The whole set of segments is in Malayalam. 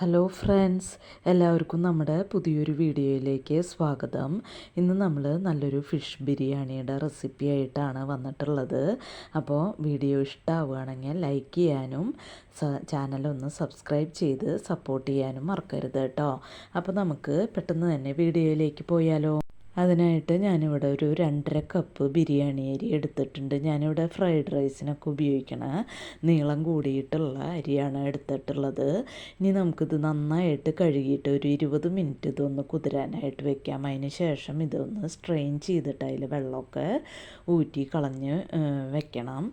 ഹലോ ഫ്രണ്ട്സ് എല്ലാവർക്കും നമ്മുടെ പുതിയൊരു വീഡിയോയിലേക്ക് സ്വാഗതം. ഇന്ന് നമ്മൾ നല്ലൊരു ഫിഷ് ബിരിയാണിയുടെ റെസിപ്പി ആയിട്ടാണ് വന്നിട്ടുള്ളത്. അപ്പോൾ വീഡിയോ ഇഷ്ടമാവുകയാണെങ്കിൽ ലൈക്ക് ചെയ്യാനും ചാനലൊന്ന് സബ്സ്ക്രൈബ് ചെയ്ത് സപ്പോർട്ട് ചെയ്യാനും മറക്കരുത് കേട്ടോ. അപ്പോൾ നമുക്ക് പെട്ടെന്ന് തന്നെ വീഡിയോയിലേക്ക് പോയാലോ? അതിനായിട്ട് ഞാനിവിടെ ഒരു രണ്ടര കപ്പ് ബിരിയാണി അരി എടുത്തിട്ടുണ്ട്. ഞാനിവിടെ ഫ്രൈഡ് റൈസിനൊക്കെ ഉപയോഗിക്കണ നീളം കൂടിയിട്ടുള്ള അരിയാണ് എടുത്തിട്ടുള്ളത്. ഇനി നമുക്കിത് നന്നായിട്ട് കഴുകിയിട്ട് ഒരു ഇരുപത് മിനിറ്റ് ഇതൊന്ന് കുതിരാനായിട്ട് വെക്കാം. അതിന് ശേഷം ഇതൊന്ന് സ്ട്രെയിൻ ചെയ്തിട്ട് അതിൽ വെള്ളമൊക്കെ ഊറ്റി കളഞ്ഞ് വെക്കണം.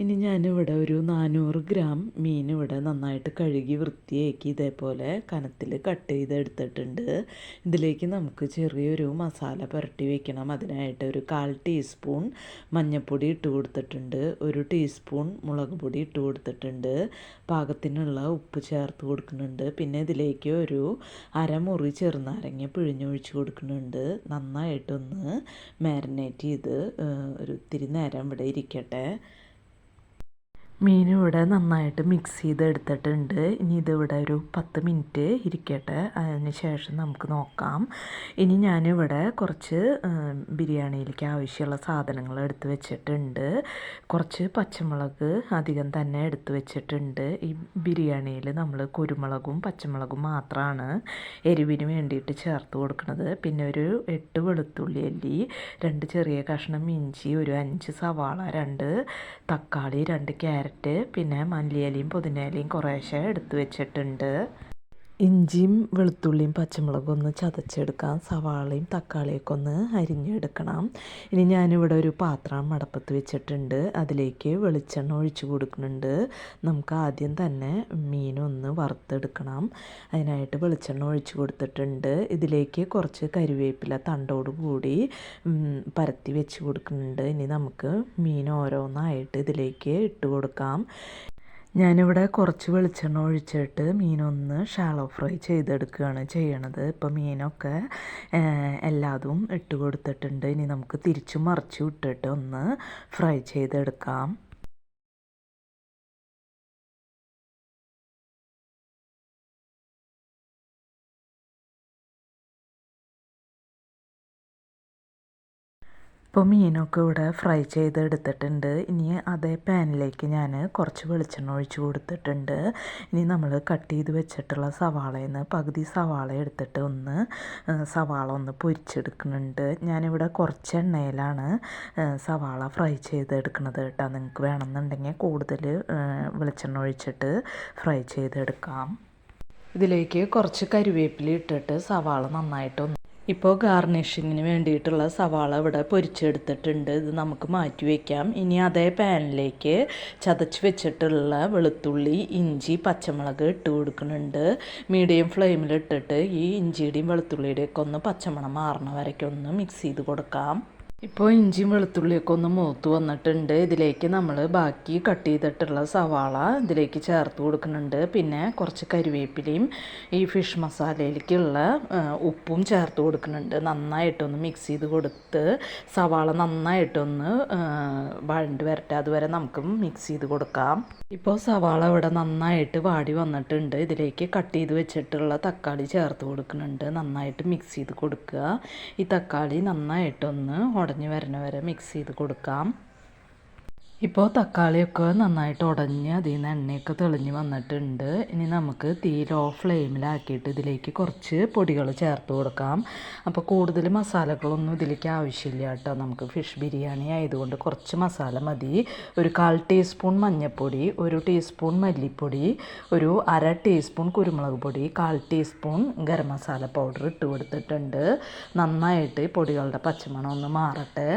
ഇനി ഞാനിവിടെ ഒരു നാനൂറ് ഗ്രാം മീൻ ഇവിടെ നന്നായിട്ട് കഴുകി വൃത്തിയാക്കി ഇതേപോലെ കനത്തിൽ കട്ട് ചെയ്ത് എടുത്തിട്ടുണ്ട് ഇതിലേക്ക് നമുക്ക് ചെറിയൊരു മസാല പുരട്ടി വെക്കണം. അതിനായിട്ട് ഒരു കാൽ ടീസ്പൂൺ മഞ്ഞൾപ്പൊടി ഇട്ട് കൊടുത്തിട്ടുണ്ട്. ഒരു ടീസ്പൂൺ മുളക് പൊടി ഇട്ട് കൊടുത്തിട്ടുണ്ട്. പാകത്തിനുള്ള ഉപ്പ് ചേർത്ത് കൊടുക്കുന്നുണ്ട്. പിന്നെ ഇതിലേക്ക് ഒരു അരമുറി ചെറുനാരങ്ങ പിഴിഞ്ഞൊഴിച്ച് കൊടുക്കുന്നുണ്ട്. നന്നായിട്ടൊന്ന് മാരിനേറ്റ് ചെയ്ത് ഒരു ഇത്തിരി നേരം ഇവിടെ ഇരിക്കട്ടെ. മീൻ ഇവിടെ നന്നായിട്ട് മിക്സ് ചെയ്ത് എടുത്തിട്ടുണ്ട് ഇനി ഇതിവിടെ ഒരു പത്ത് മിനിറ്റ് ഇരിക്കട്ടെ. അതിന് ശേഷം നമുക്ക് നോക്കാം. ഇനി ഞാനിവിടെ കുറച്ച് ബിരിയാണിയിലേക്ക് ആവശ്യമുള്ള സാധനങ്ങൾ എടുത്ത് വെച്ചിട്ടുണ്ട്. കുറച്ച് പച്ചമുളക് അധികം തന്നെ എടുത്ത് വെച്ചിട്ടുണ്ട്. ഈ ബിരിയാണിയിൽ നമ്മൾ കുരുമുളകും പച്ചമുളകും മാത്രമാണ് എരിവിന് വേണ്ടിയിട്ട് ചേർത്ത് കൊടുക്കുന്നത്. പിന്നെ ഒരു എട്ട് വെളുത്തുള്ളി അല്ലി രണ്ട് ചെറിയ കഷ്ണം ഇഞ്ചി ഒരു അഞ്ച് സവാള രണ്ട് തക്കാളി രണ്ട് ക്യാരറ്റ് ക്യാരറ്റ് പിന്നെ മല്ലിയിലയും പുതിനയിലയും കുറേശ്ശെ എടുത്തു വെച്ചിട്ടുണ്ട്. ഇഞ്ചിയും വെളുത്തുള്ളിയും പച്ചമുളകും ഒന്ന് ചതച്ചെടുക്കാം. സവാളയും തക്കാളിയൊക്കെ ഒന്ന് അരിഞ്ഞെടുക്കണം. ഇനി ഞാനിവിടെ ഒരു പാത്രം മടപ്പത്ത് വെച്ചിട്ടുണ്ട്. അതിലേക്ക് വെളിച്ചെണ്ണ ഒഴിച്ചു കൊടുക്കുന്നുണ്ട്. നമുക്ക് ആദ്യം തന്നെ മീനൊന്ന് വറുത്തെടുക്കണം. അതിനായിട്ട് വെളിച്ചെണ്ണ ഒഴിച്ചു കൊടുത്തിട്ടുണ്ട്. ഇതിലേക്ക് കുറച്ച് കരുവേപ്പില തണ്ടോട് കൂടി പരത്തി വെച്ച് കൊടുക്കുന്നുണ്ട്. ഇനി നമുക്ക് മീൻ ഓരോന്നായിട്ട് ഇതിലേക്ക് ഇട്ട് കൊടുക്കാം. ഞാനിവിടെ കുറച്ച് വെളിച്ചെണ്ണ ഒഴിച്ചിട്ട് മീനൊന്ന് ഷാലോ ഫ്രൈ ചെയ്തെടുക്കുകയാണ് ചെയ്യണത്. ഇപ്പോൾ മീനൊക്കെ എല്ലാതും ഇട്ട് കൊടുത്തിട്ടുണ്ട്. ഇനി നമുക്ക് തിരിച്ചു മറിച്ചു ഇട്ടിട്ട് ഒന്ന് ഫ്രൈ ചെയ്തെടുക്കാം. ഇപ്പോൾ മീനൊക്കെ ഇവിടെ ഫ്രൈ ചെയ്തെടുത്തിട്ടുണ്ട്. ഇനി അതേ പാനിലേക്ക് ഞാൻ കുറച്ച് വെളിച്ചെണ്ണ ഒഴിച്ച് കൊടുത്തിട്ടുണ്ട്. ഇനി നമ്മൾ കട്ട് ചെയ്ത് വെച്ചിട്ടുള്ള സവാളയിൽ നിന്ന് പകുതി സവാള എടുത്തിട്ട് ഒന്ന് സവാള ഒന്ന് പൊരിച്ചെടുക്കുന്നുണ്ട്. ഞാനിവിടെ കുറച്ച് എണ്ണയിലാണ് സവാള ഫ്രൈ ചെയ്തെടുക്കുന്നത് കേട്ടോ. നിങ്ങൾക്ക് വേണമെന്നുണ്ടെങ്കിൽ കൂടുതൽ വെളിച്ചെണ്ണ ഒഴിച്ചിട്ട് ഫ്രൈ ചെയ്തെടുക്കാം. ഇതിലേക്ക് കുറച്ച് കരിവേപ്പില ഇട്ടിട്ട് സവാള നന്നായിട്ടൊന്ന് ഇപ്പോൾ ഗാർണിഷിങ്ങിന് വേണ്ടിയിട്ടുള്ള സവാള ഇവിടെ പൊരിച്ചെടുത്തിട്ടുണ്ട്. ഇത് നമുക്ക് മാറ്റി വയ്ക്കാം ഇനി അതേ പാനിലേക്ക് ചതച്ച് വെച്ചിട്ടുള്ള വെളുത്തുള്ളി ഇഞ്ചി പച്ചമുളക് ഇട്ട് കൊടുക്കുന്നുണ്ട്. മീഡിയം ഫ്ലെയിമിലിട്ടിട്ട് ഈ ഇഞ്ചിയുടെയും വെളുത്തുള്ളിയുടെയൊക്കെ ഒന്ന് പച്ചമണം മാറണ വരയ്ക്കൊന്ന് മിക്സ് ചെയ്ത് കൊടുക്കാം. ഇപ്പോൾ ഇഞ്ചിയും വെളുത്തുള്ളിയൊക്കെ ഒന്ന് മൂത്ത് വന്നിട്ടുണ്ട്. ഇതിലേക്ക് നമ്മൾ ബാക്കി കട്ട് ചെയ്തിട്ടുള്ള സവാള ഇതിലേക്ക് ചേർത്ത് കൊടുക്കുന്നുണ്ട്. പിന്നെ കുറച്ച് കരിവേപ്പിലയും ഈ ഫിഷ് മസാലയിലേക്കുള്ള ഉപ്പും ചേർത്ത് കൊടുക്കുന്നുണ്ട്. നന്നായിട്ടൊന്ന് മിക്സ് ചെയ്ത് കൊടുത്ത് സവാള നന്നായിട്ടൊന്ന് വഴണ്ട് വരട്ടെ. അതുവരെ നമുക്ക് മിക്സ് ചെയ്ത് കൊടുക്കാം. ഇപ്പോൾ സവാള ഇവിടെ നന്നായിട്ട് വാടി വന്നിട്ടുണ്ട്. ഇതിലേക്ക് കട്ട് ചെയ്ത് വെച്ചിട്ടുള്ള തക്കാളി ചേർത്ത് കൊടുക്കുന്നുണ്ട്. നന്നായിട്ട് മിക്സ് ചെയ്ത് കൊടുക്കുക. ഈ തക്കാളി നന്നായിട്ടൊന്ന് ഉടഞ്ഞ് വരണ വരെ മിക്സ് ചെയ്ത് കൊടുക്കാം. ഇപ്പോൾ തക്കാളിയൊക്കെ നന്നായിട്ട് ഉടഞ്ഞ് അതിൽ നിന്ന് എണ്ണയൊക്കെ തെളിഞ്ഞ് വന്നിട്ടുണ്ട്. ഇനി നമുക്ക് തീ ലോ ഫ്ലെയിമിലാക്കിയിട്ട് ഇതിലേക്ക് കുറച്ച് പൊടികൾ ചേർത്ത് കൊടുക്കാം. അപ്പോൾ കൂടുതൽ മസാലകളൊന്നും ഇതിലേക്ക് ആവശ്യമില്ല കേട്ടോ. നമുക്ക് ഫിഷ് ബിരിയാണി ആയതുകൊണ്ട് കുറച്ച് മസാല മതി. ഒരു കാൽ ടീസ്പൂൺ മഞ്ഞൾപ്പൊടി ഒരു ടീസ്പൂൺ മല്ലിപ്പൊടി ഒരു അര ടീസ്പൂൺ കുരുമുളക് പൊടി കാൽ ടീസ്പൂൺ ഗരം മസാല പൗഡർ ഇട്ട് കൊടുത്തിട്ടുണ്ട്. നന്നായിട്ട് പൊടികളുടെ പച്ചമണം ഒന്ന് മാറട്ടെ.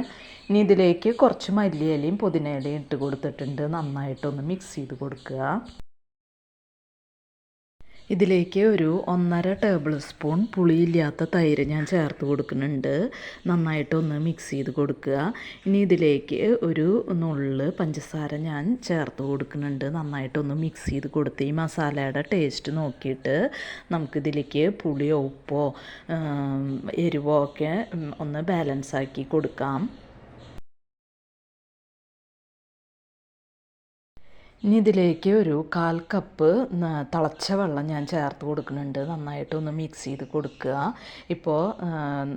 ഇനി ഇതിലേക്ക് കുറച്ച് മല്ലിയിലയും പുതിനയിലയും ഇട്ട് കൊടുത്തിട്ടുണ്ട്. നന്നായിട്ടൊന്ന് മിക്സ് ചെയ്ത് കൊടുക്കുക. ഇതിലേക്ക് ഒരു ഒന്നര ടേബിൾ സ്പൂൺ പുളിയില്ലാത്ത തൈര് ഞാൻ ചേർത്ത് കൊടുക്കുന്നുണ്ട്. നന്നായിട്ടൊന്ന് മിക്സ് ചെയ്ത് കൊടുക്കുക. ഇനി ഇതിലേക്ക് ഒരു നുള്ള് പഞ്ചസാര ഞാൻ ചേർത്ത് കൊടുക്കുന്നുണ്ട്. നന്നായിട്ടൊന്ന് മിക്സ് ചെയ്ത് കൊടുത്ത് ഈ മസാലയുടെ ടേസ്റ്റ് നോക്കിയിട്ട് നമുക്കിതിലേക്ക് പുളിയോ ഉപ്പോ എരിവോ ഒക്കെ ഒന്ന് ബാലൻസ് ആക്കി കൊടുക്കാം. ഇനി ഇതിലേക്ക് ഒരു കാൽ കപ്പ് തിളച്ച വെള്ളം ഞാൻ ചേർത്ത് കൊടുക്കുന്നുണ്ട്. നന്നായിട്ടൊന്ന് മിക്സ് ചെയ്ത് കൊടുക്കുക. ഇപ്പോൾ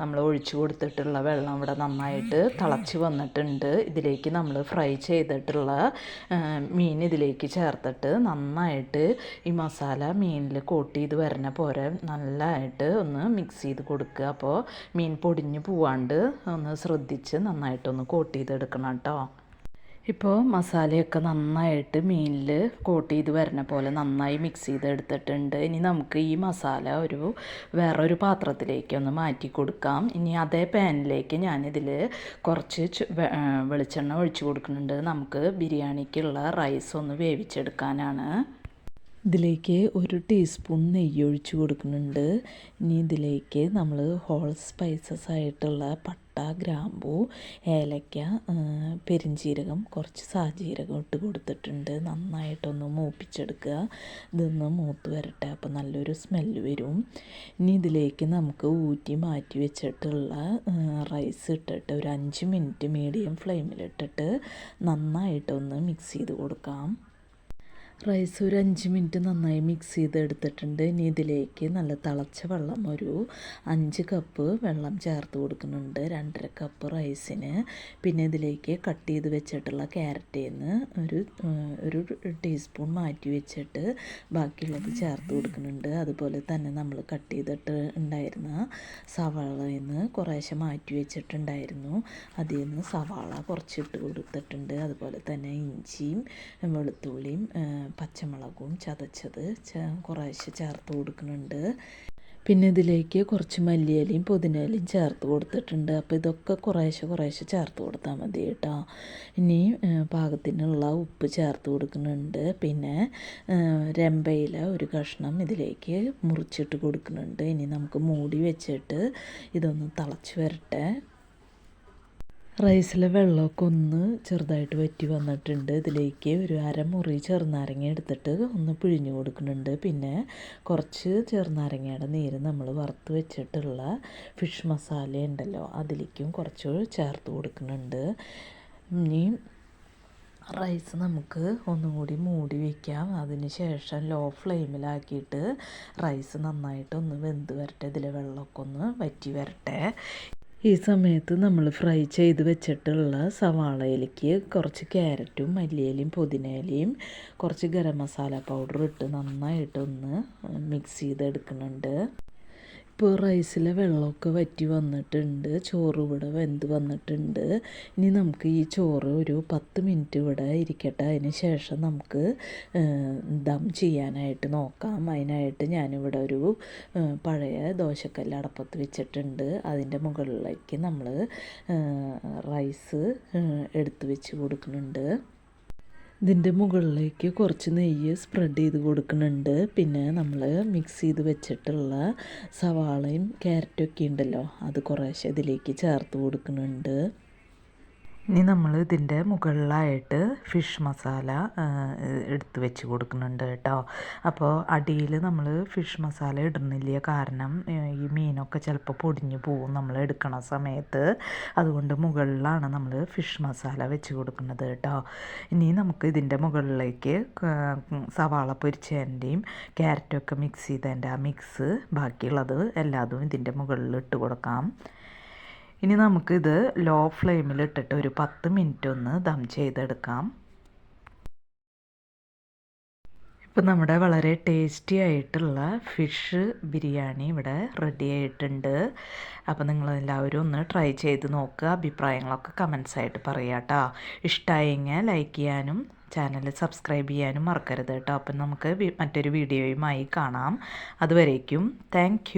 നമ്മൾ ഒഴിച്ചു കൊടുത്തിട്ടുള്ള വെള്ളം ഇവിടെ നന്നായിട്ട് തിളച്ച് വന്നിട്ടുണ്ട്. ഇതിലേക്ക് നമ്മൾ ഫ്രൈ ചെയ്തിട്ടുള്ള മീൻ ഇതിലേക്ക് ചേർത്തിട്ട് നന്നായിട്ട് ഈ മസാല മീനിൽ കോട്ട് ചെയ്ത് വരുന്ന പോലെ നല്ലതായിട്ട് ഒന്ന് മിക്സ് ചെയ്ത് കൊടുക്കുക. അപ്പോൾ മീൻ പൊടിഞ്ഞു പോവാണ്ട് ഒന്ന് ശ്രദ്ധിച്ച് നന്നായിട്ടൊന്ന് കോട്ട് ചെയ്തെടുക്കണം കേട്ടോ. ഇപ്പോൾ മസാലയൊക്കെ നന്നായിട്ട് മീനിൽ കോട്ട് ചെയ്ത് വരുന്ന പോലെ നന്നായി മിക്സ് ചെയ്തെടുത്തിട്ടുണ്ട് ഇനി നമുക്ക് ഈ മസാല ഒരു വേറൊരു പാത്രത്തിലേക്ക് ഒന്ന് മാറ്റി കൊടുക്കാം. ഇനി അതേ പാനിലേക്ക് ഞാനിതിൽ കുറച്ച് വെളിച്ചെണ്ണ ഒഴിച്ചു കൊടുക്കുന്നുണ്ട്. നമുക്ക് ബിരിയാണിക്കുള്ള റൈസ് ഒന്ന് വേവിച്ചെടുക്കാനാണ്. ഇതിലേക്ക് ഒരു ടീസ്പൂൺ നെയ്യ് ഒഴിച്ചു കൊടുക്കുന്നുണ്ട്. ഇനി ഇതിലേക്ക് നമ്മൾ ഹോൾ സ്പൈസസ് ആയിട്ടുള്ള പട്ട ഗ്രാമ്പൂ ഏലക്ക പെരിഞ്ജീരകം കുറച്ച് സാജീരകം ഇട്ട് കൊടുത്തിട്ടുണ്ട്. നന്നായിട്ടൊന്ന് മൂപ്പിച്ചെടുക്കുക. ഇതൊന്ന് മൂത്ത് വരട്ടെ. അപ്പോൾ നല്ലൊരു സ്മെല്ല് വരും. ഇനി ഇതിലേക്ക് നമുക്ക് ഊറ്റി മാറ്റി വെച്ചിട്ടുള്ള റൈസ് ഇട്ടിട്ട് ഒരു അഞ്ച് മിനിറ്റ് മീഡിയം ഫ്ലെയിമിലിട്ടിട്ട് നന്നായിട്ടൊന്ന് മിക്സ് ചെയ്ത് കൊടുക്കാം. റൈസ് ഒരു അഞ്ച് മിനിറ്റ് നന്നായി മിക്സ് ചെയ്തെടുത്തിട്ടുണ്ട്. ഇനി ഇതിലേക്ക് നല്ല തിളച്ച വെള്ളം ഒരു അഞ്ച് കപ്പ് വെള്ളം ചേർത്ത് കൊടുക്കുന്നുണ്ട്. രണ്ടര കപ്പ് റൈസിന്. പിന്നെ ഇതിലേക്ക് കട്ട് ചെയ്ത് വെച്ചിട്ടുള്ള ക്യാരറ്റിൽ നിന്ന് ഒരു ഒരു ടീസ്പൂൺ മാറ്റി വെച്ചിട്ട് ബാക്കിയുള്ളത് ചേർത്ത് കൊടുക്കുന്നുണ്ട്. അതുപോലെ തന്നെ നമ്മൾ കട്ട് ചെയ്തിട്ട് ഉണ്ടായിരുന്ന സവാളയിൽ നിന്ന് കുറേശ്ശെ മാറ്റി വെച്ചിട്ടുണ്ടായിരുന്നു. അതിൽ നിന്ന് സവാള കുറച്ചിട്ട് കൊടുത്തിട്ടുണ്ട്. അതുപോലെ തന്നെ ഇഞ്ചിയും വെളുത്തുള്ളിയും പച്ചമുളകും ചതച്ചത് കുറേശ്ശെ ചേർത്ത് കൊടുക്കുന്നുണ്ട്. പിന്നെ ഇതിലേക്ക് കുറച്ച് മല്ലിയിലയും പുതിനയിലയും ചേർത്ത് കൊടുത്തിട്ടുണ്ട്. അപ്പോൾ ഇതൊക്കെ കുറേശ്ശെ കുറേശ്ശെ ചേർത്ത് കൊടുത്താൽ മതി കേട്ടോ. ഇനി പാകത്തിനുള്ള ഉപ്പ് ചേർത്ത് കൊടുക്കുന്നുണ്ട്. പിന്നെ രമ്പയില ഒരു കഷ്ണം ഇതിലേക്ക് മുറിച്ചിട്ട് കൊടുക്കുന്നുണ്ട്. ഇനി നമുക്ക് മൂടി വെച്ചിട്ട് ഇതൊന്ന് തിളച്ച് വരട്ടെ. റൈസിലെ വെള്ളമൊക്കെ ഒന്ന് ചെറുതായിട്ട് വറ്റി വന്നിട്ടുണ്ട്. ഇതിലേക്ക് ഒരു അരമുറി ചെറുനാരങ്ങ എടുത്തിട്ട് ഒന്ന് പിഴിഞ്ഞു കൊടുക്കുന്നുണ്ട്. പിന്നെ കുറച്ച് ചെറുനാരങ്ങയുടെ നീര് നമ്മൾ വറുത്ത് വെച്ചിട്ടുള്ള ഫിഷ് മസാല ഉണ്ടല്ലോ അതിലേക്കും കുറച്ച് ചേർത്ത് കൊടുക്കുന്നുണ്ട്. ഇനി റൈസ് നമുക്ക് ഒന്നും കൂടി മൂടി വയ്ക്കാം അതിന് ശേഷം ലോ ഫ്ലെയിമിലാക്കിയിട്ട് റൈസ് നന്നായിട്ടൊന്ന് വെന്ത് വരട്ടെ. ഇതിലെ വെള്ളമൊക്കെ ഒന്ന് വറ്റി വരട്ടെ. ഈ സമയത്ത് നമ്മൾ ഫ്രൈ ചെയ്ത് വെച്ചിട്ടുള്ള സവാളയിലേക്ക് കുറച്ച് ക്യാരറ്റും മല്ലിയിലയും പുതിനയിലയും കുറച്ച് ഗരം മസാല പൗഡർ ഇട്ട് നന്നായിട്ടൊന്ന് മിക്സ് ചെയ്തെടുക്കുന്നുണ്ട്. ഇപ്പോൾ റൈസിലെ വെള്ളമൊക്കെ വറ്റി വന്നിട്ടുണ്ട്. ചോറ് ഇവിടെ വെന്ത് വന്നിട്ടുണ്ട്. ഇനി നമുക്ക് ഈ ചോറ് ഒരു പത്ത് മിനിറ്റ് ഇവിടെ ഇരിക്കട്ടെ. അതിന് ശേഷം നമുക്ക് ദം ചെയ്യാനായിട്ട് നോക്കാം. അതിനായിട്ട് ഞാനിവിടെ ഒരു പഴയ ദോശക്കല്ല് അടപ്പത്ത് വെച്ചിട്ടുണ്ട്. അതിന്റെ മുകളിലേക്ക് നമ്മൾ റൈസ് എടുത്ത് വെച്ച് കൊടുക്കുന്നുണ്ട്. ഇതിന്റെ മുകളിലേക്ക് കുറച്ച് നെയ്യ് സ്പ്രെഡ് ചെയ്ത് കൊടുക്കുന്നുണ്ട്. പിന്നെ നമ്മൾ മിക്സ് ചെയ്ത് വെച്ചിട്ടുള്ള സവാളയും ക്യാരറ്റും ഒക്കെ ഉണ്ടല്ലോ അത് കുറേശ്ശെ ഇതിലേക്ക് ചേർത്ത് കൊടുക്കുന്നുണ്ട്. ഇനി നമ്മൾ ഇതിന്റെ മുകളിലായിട്ട് ഫിഷ് മസാല എടുത്ത് വെച്ച് കൊടുക്കുന്നുണ്ട് കേട്ടോ. അപ്പോൾ അടിയിൽ നമ്മൾ ഫിഷ് മസാല ഇടുന്നില്ല? കാരണം ഈ മീനൊക്കെ ചിലപ്പോൾ പൊടിഞ്ഞു പോവും നമ്മൾ എടുക്കണ സമയത്ത്. അതുകൊണ്ട് മുകളിലാണ് നമ്മൾ ഫിഷ് മസാല വെച്ച് കൊടുക്കുന്നത് കേട്ടോ. ഇനി നമുക്ക് ഇതിന്റെ മുകളിലേക്ക് സവാള പൊരിച്ചതിന്റെയും ക്യാരറ്റൊക്കെ മിക്സ് ചെയ്തതിന്റെ ആ മിക്സ് ബാക്കിയുള്ളത് എല്ലാതും ഇതിന്റെ മുകളിൽ ഇട്ട് കൊടുക്കാം. ഇനി നമുക്കിത് ലോ ഫ്ലെയിമിൽ ഇട്ടിട്ട് ഒരു പത്ത് മിനിറ്റ് ഒന്ന് ദം ചെയ്തെടുക്കാം. ഇപ്പം നമ്മുടെ വളരെ ടേസ്റ്റി ആയിട്ടുള്ള ഫിഷ് ബിരിയാണി ഇവിടെ റെഡി ആയിട്ടുണ്ട്. നിങ്ങൾ എല്ലാവരും ഒന്ന് ട്രൈ ചെയ്ത് നോക്കുക അഭിപ്രായങ്ങളൊക്കെ കമൻസ് ആയിട്ട് പറയാം കേട്ടോ ഇഷ്ടമായെങ്കിൽ ലൈക്ക് ചെയ്യാനും ചാനൽ സബ്സ്ക്രൈബ് ചെയ്യാനും മറക്കരുത് കേട്ടോ അപ്പം നമുക്ക് മറ്റൊരു വീഡിയോയുമായി കാണാം. അതുവരേക്കും താങ്ക്